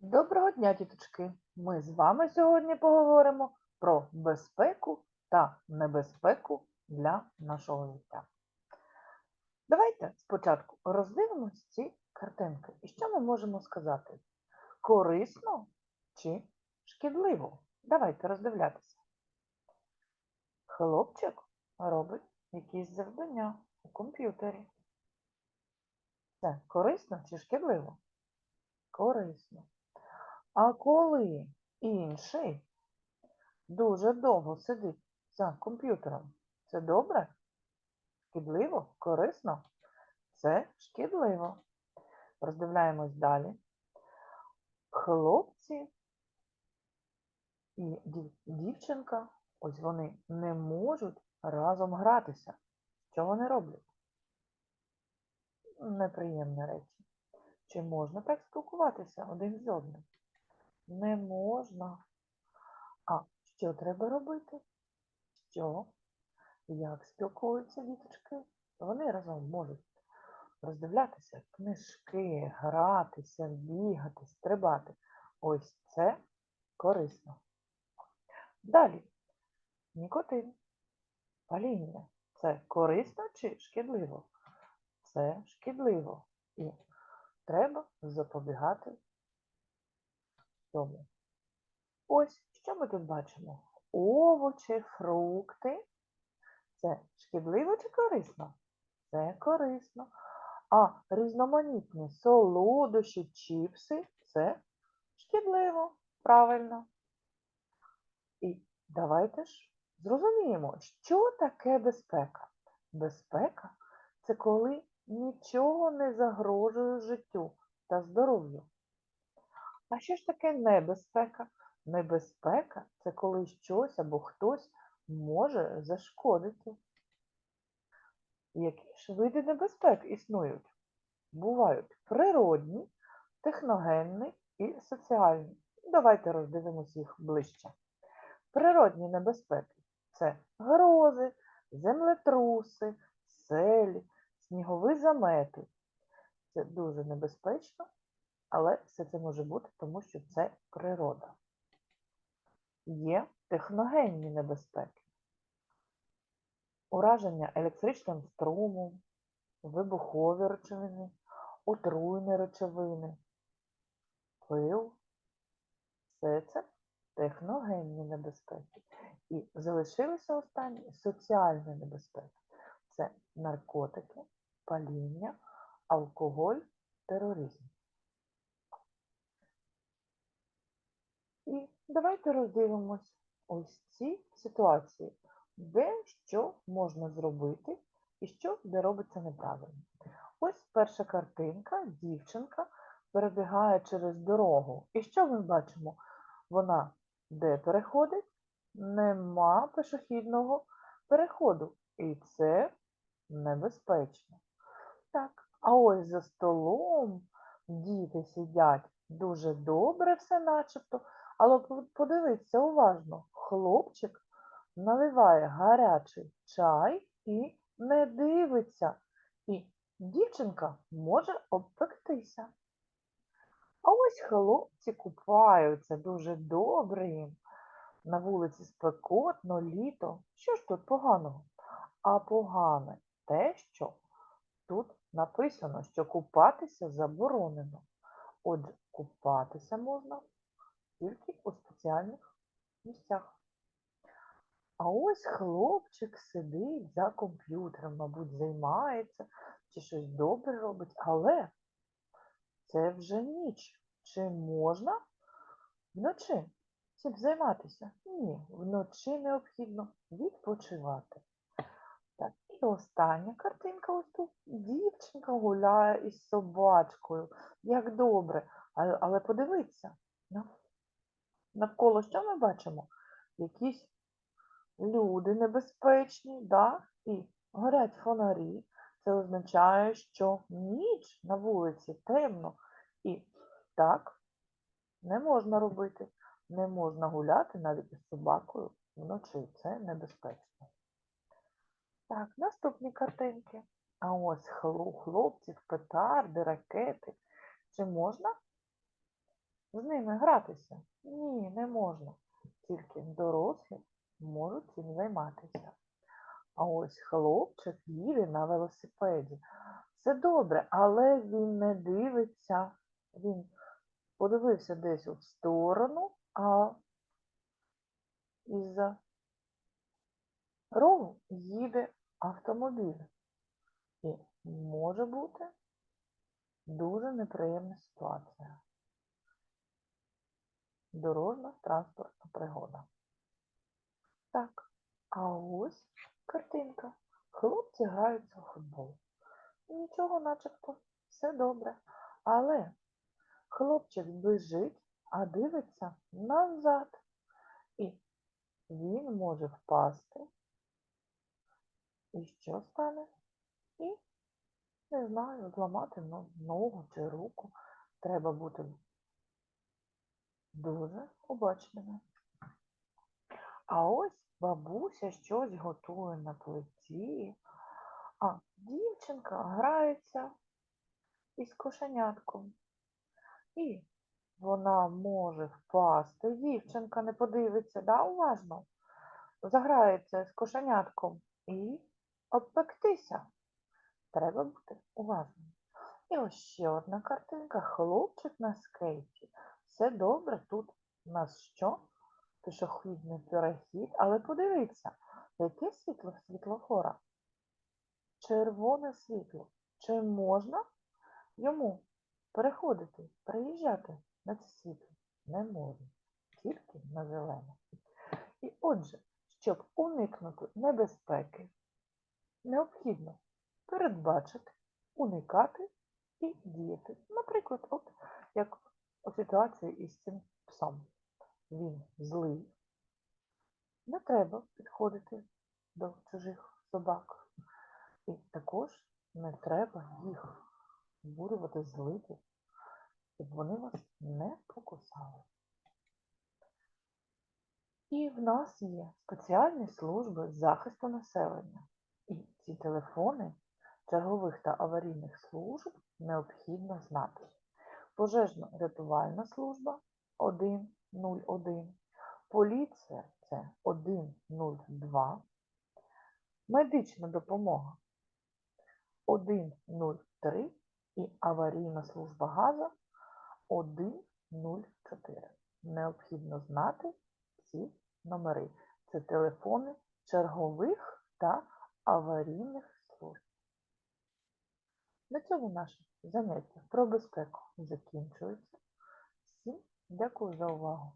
Доброго дня, діточки! Ми з вами сьогодні поговоримо про безпеку та небезпеку для нашого життя. Давайте спочатку роздивимось ці картинки. І що ми можемо сказати? Корисно чи шкідливо? Давайте роздивлятися. Хлопчик робить якісь завдання у комп'ютері. Це корисно чи шкідливо? Корисно. А коли інший дуже довго сидить за комп'ютером, це добре? Шкідливо? Корисно? Це шкідливо. Роздивляємось далі. Хлопці і дівчинка, ось вони не можуть разом гратися. Що вони роблять? Неприємні речі. Чи можна так спілкуватися один з одним? Не можна. А що треба робити? Що? Як спілкуються діточки? Вони разом можуть роздивлятися книжки, гратися, бігати, стрибати. Ось це корисно. Далі. Нікотин. Паління. Це корисно чи шкідливо? Це шкідливо. І треба запобігати цьому. Ось, що ми тут бачимо? Овочі, фрукти. Це шкідливо чи корисно? Це корисно. А різноманітні солодощі, чіпси це шкідливо, правильно. І давайте ж зрозуміємо, що таке безпека. Безпека це коли нічого не загрожує життю та здоров'ю. А що ж таке небезпека? Небезпека це коли щось або хтось може зашкодити. Які ж види небезпек існують? Бувають природні, техногенні і соціальні. Давайте роздивимося їх ближче. Природні небезпеки це грози, землетруси, селі, снігові замети. Це дуже небезпечно, але все це може бути, тому що це природа. Є техногенні небезпеки. Ураження електричним струмом, вибухові речовини, отруйні речовини, пил. Все це техногенні небезпеки. І залишилися останні соціальні небезпеки. Це наркотики, паління, алкоголь, тероризм. І давайте роздивимось ось ці ситуації, де що можна зробити і що де робиться неправильно. Ось перша картинка, дівчинка перебігає через дорогу. І що ми бачимо? Вона де переходить? Нема пішохідного переходу. І це небезпечно. Так, а ось за столом діти сидять дуже добре все начебто, але подивіться уважно, хлопчик наливає гарячий чай і не дивиться. І дівчинка може обпектися. А ось хлопці купаються дуже добре їм. На вулиці спекотно, літо. Що ж тут поганого? А погане те, що тут написано, що купатися заборонено. Отже, купатися можна тільки у спеціальних місцях. А ось хлопчик сидить за комп'ютером, мабуть, займається чи щось добре робить, але це вже ніч. Чи можна вночі цим займатися? Ні, вночі необхідно відпочивати. Так, і остання картинка ось тут. Дівчинка гуляє із собачкою. Як добре. Але, подивіться, навколо що ми бачимо? Якісь люди небезпечні, да? і горять фонарі. Це означає, що ніч на вулиці темно. І так не можна робити. Не можна гуляти навіть із собакою вночі. Це небезпечно. Так, наступні картинки. А ось хло- хлопців, петарди, ракети. Чи можна з ними гратися? Ні, не можна. Тільки дорослі можуть цим займатися. А ось хлопчик їде на велосипеді. Це добре, але він не дивиться. Він подивився десь в сторону, а із-за рогу їде автомобіль. І може бути дуже неприємна ситуація. Дорожна транспортна пригода. Так, а ось картинка. Хлопці граються у футбол. Нічого начебто, все добре. Але хлопчик біжить, а дивиться назад. І він може впасти. І що стане? І, не знаю, зламати ногу чи руку. Треба бути дуже обачними. А ось бабуся щось готує на плиті, а дівчинка грається із кошенятком. І вона може впасти. Дівчинка не подивиться, да, уважно. Заграється з кошенятком і обпектися. Треба бути уважним. І ось ще одна картинка. Хлопчик на скейті. Все добре, тут у нас що? Пішохідний перехід, але подивіться, яке світло світлофора? Червоне світло. Чи можна йому переходити, переїжджати на це світло? Не можна, тільки на зелене. І отже, щоб уникнути небезпеки, необхідно передбачити, уникати і діяти. Наприклад, от як у ситуації із цим псом. Він злий. Не треба підходити до чужих собак. І також не треба їх збурювати, злити, щоб вони вас не покусали. І в нас є спеціальні служби захисту населення. Ці телефони чергових та аварійних служб необхідно знати. Пожежно-рятувальна служба 101, поліція це 102, медична допомога 103 і аварійна служба газу 104. Необхідно знати ці номери. Це телефони чергових та аварійних служб. На цьому наше заняття про безпеку закінчується. Всім дякую за увагу.